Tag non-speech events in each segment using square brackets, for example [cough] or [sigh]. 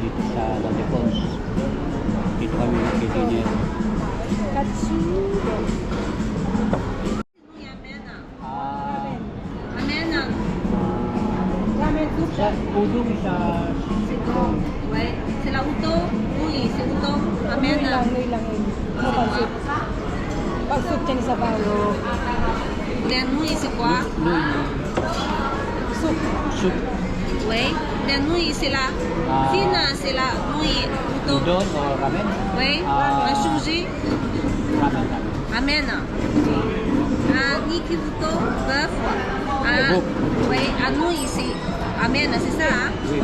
dito sa Lante Pons. Dito kami nagkidinner. Katsudo. Ah. Sa udong sa sigong. Wait, sila uto, uy, si utong, amena. Uy lang, uy lang, ah, uy. Pagsuk siya sa bayo. Then, uy, si kwa. Soup. Soup. Oui, les nouilles, c'est là. Ah. Fina, c'est là. Nouilles, Oui, ah. la changer. Ramen. Ramen. Oui, un nouilles, c'est. Ramen, c'est ça. Hein? Oui.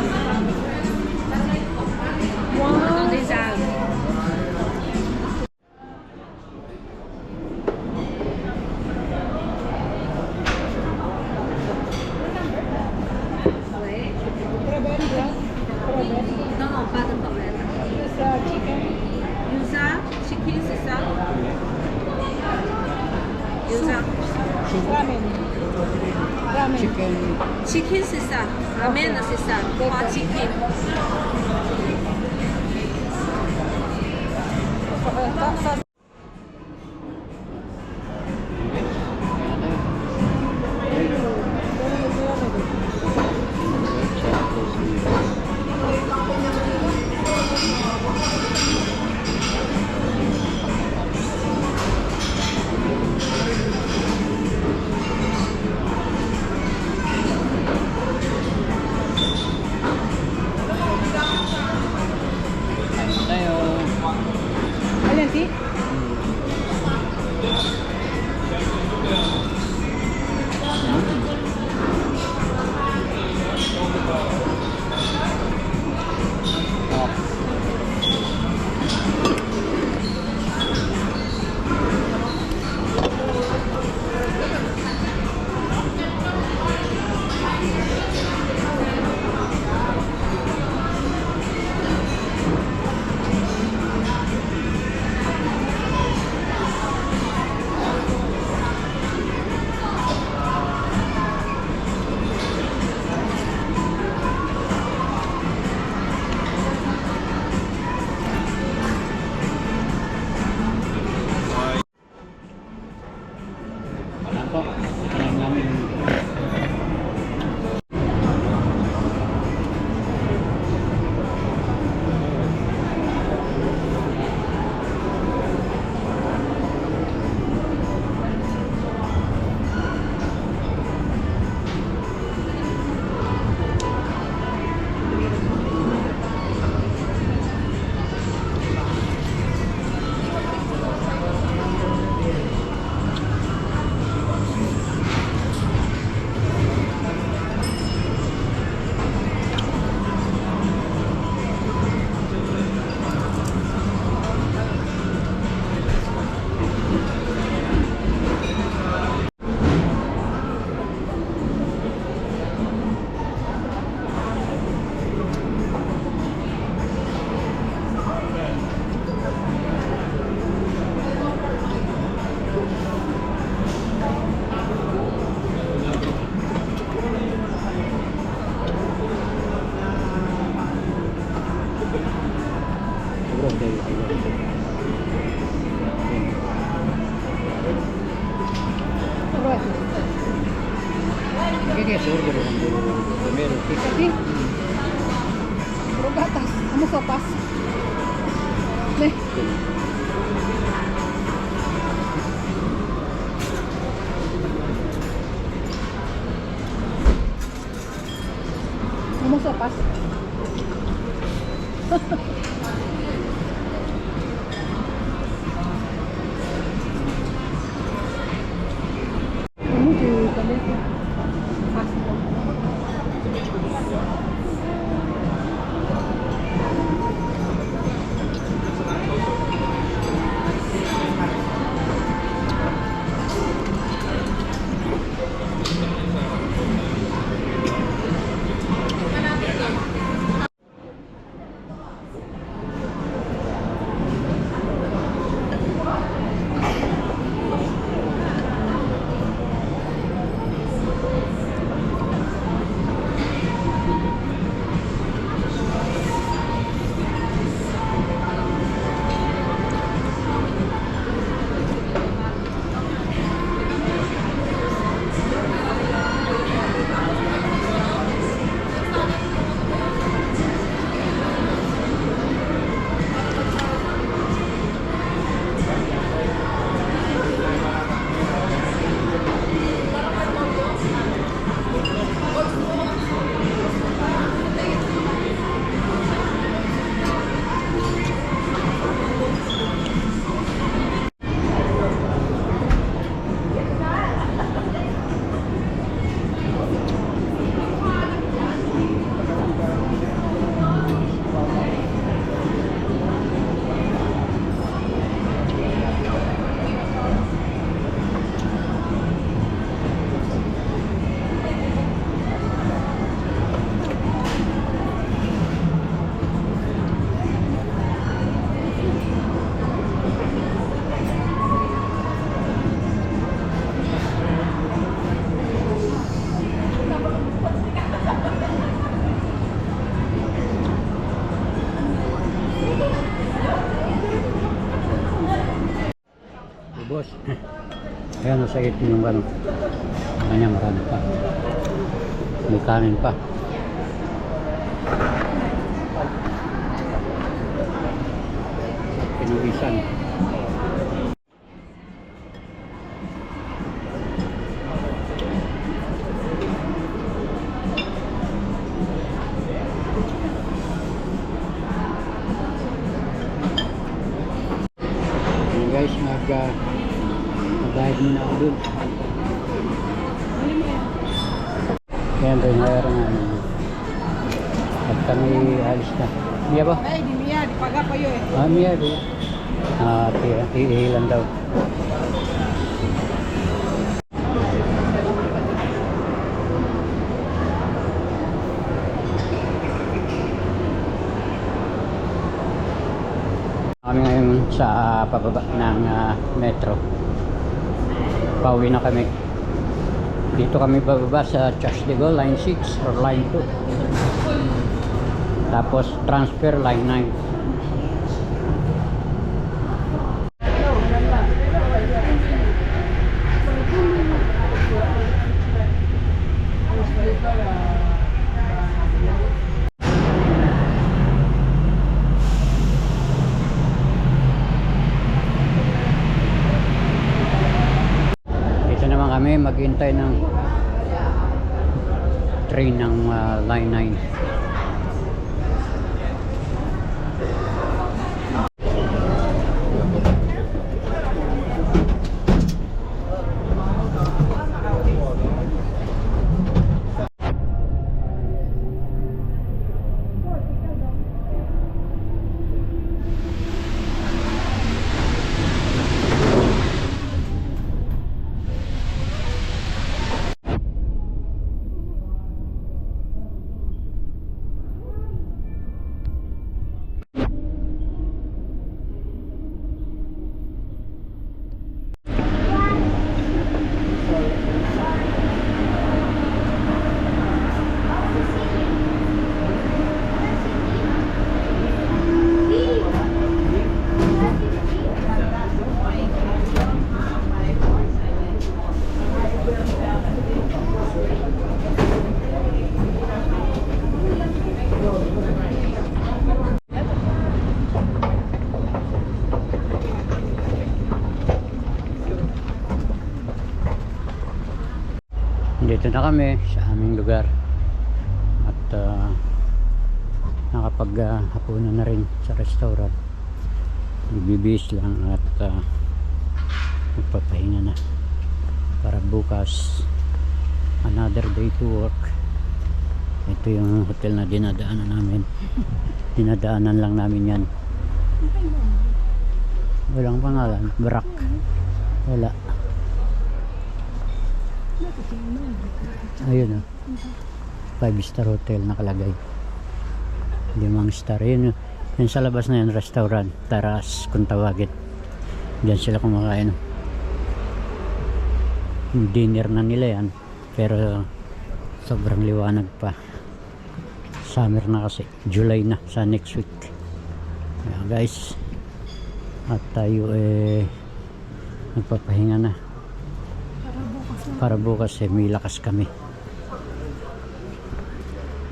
¿Qué quieres hacer pero primero? ¿Qué? Rogatas, vamos a paz. Vamos a paz. Boss. Ayan, nasa ito yung ano. Kanya marami pa. May kanin pa. Pinuwisan. Ayan muna ako dun. Ayan, binayaran nga namin. At kami alis na. Iya ba? Ay, di niya, di paga pa yun eh. Ah, Mia, di. Ah, tira, iilan daw. Kami ngayon sa pababa ng ah, metro. Pauwi na kami. Dito kami bababa sa Charles de Gaulle, line 6 or line 2. Tapos transfer line 9. Dito naman maghintay ng train ng ah, line 9. Kami sa aming lugar. At uh, nakapag uh, hapunan na rin sa restaurant. Nagbibis lang at uh, magpapahinga na. Para bukas another day to work. Ito yung hotel na dinadaanan namin. [laughs] Dinadaanan lang namin yan. Walang pangalan. Brak. Wala. Ayun oh. Five star hotel nakalagay. Limang star. Yun, yun sa labas na yun, restaurant. Taras, kung tawagin. Diyan sila kumakain. Dinner na nila yan. Pero sobrang liwanag pa. Summer na kasi. July na sa next week. Kaya guys. At tayo eh nagpapahinga na para bukas eh may lakas kami.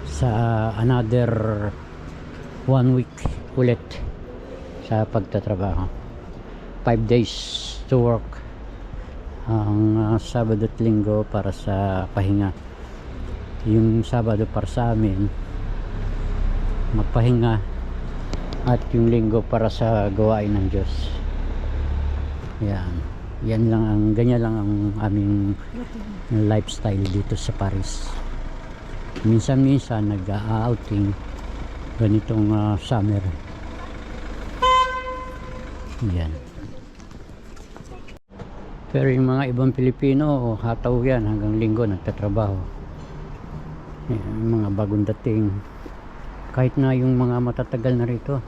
Sa another one week ulit sa pagtatrabaho. 5 days to work ang uh, Sabado at Linggo para sa pahinga. Yung Sabado para sa amin magpahinga at yung Linggo para sa gawain ng Diyos. Yan yan lang ang ganyan lang ang aming lifestyle dito sa Paris. Minsan minsan nag outing ganitong ah, summer. Yan. Pero yung mga ibang Pilipino hataw yan. Hanggang linggo nagtatrabaho. Yan, mga bagong dating. Kahit na yung mga matatagal na rito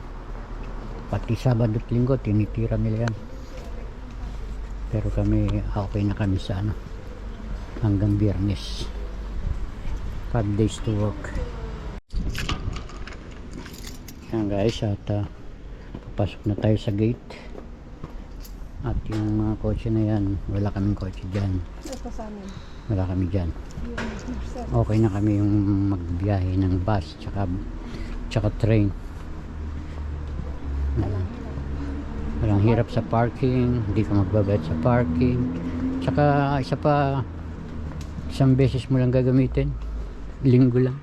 pati Sabado at Linggo tinitira nila yan pero kami okay na kami sa ano hanggang biyernes 5 days to work yan guys at uh, papasok na tayo sa gate At yung mga kotse na yan, wala kaming kotse dyan. Wala kami dyan. Okay na kami yung magbiyahe ng bus tsaka, tsaka train. Wala. Walang hirap sa parking, hindi ka magbabayad sa parking. Tsaka isa pa, isang beses mo lang gagamitin. Linggo lang.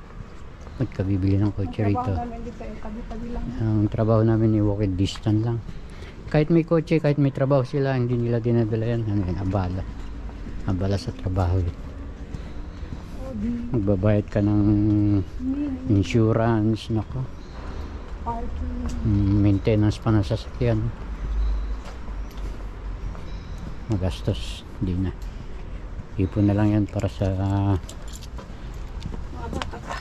Ba't ka bibili ng kotse rito? Ang trabaho namin ni walking distance lang. Kahit may kotse, kahit may trabaho sila, hindi nila dinadala yan. Ano yan, abala. Abala sa trabaho. yun. Di, Magbabayad ka ng insurance, nako. Mm, maintenance pa ng sasakyan. Magastos, hindi na. Ipon na lang yan para sa Mga bata pa.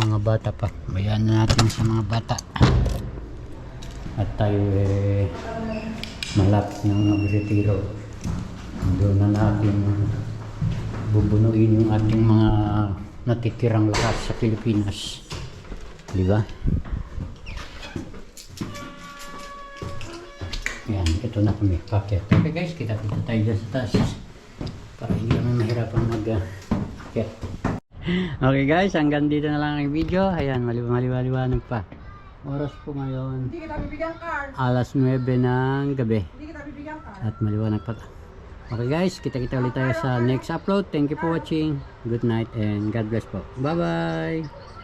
mga bata pa. Bayan na natin sa mga bata. At tayo eh, malapit ng magretiro. Doon na natin bubunuin yung ating mga natitirang lakas sa Pilipinas. Di ba? Yan, ito na kami. Paket. Okay guys, kita-kita tayo dyan sa taas. Para hindi kami mahirapan mag-akit. Okay guys, hanggang dito na lang ang video. Ayan, maliwanag pa. Oras po ngayon, Hindi kita bibigyan car. alas 9 ng gabi. Hindi kita bibigyan car. At maliwanag pa. Okay guys, kita-kita ulit tayo sa next upload. Thank you for watching. Good night and God bless po. Bye-bye!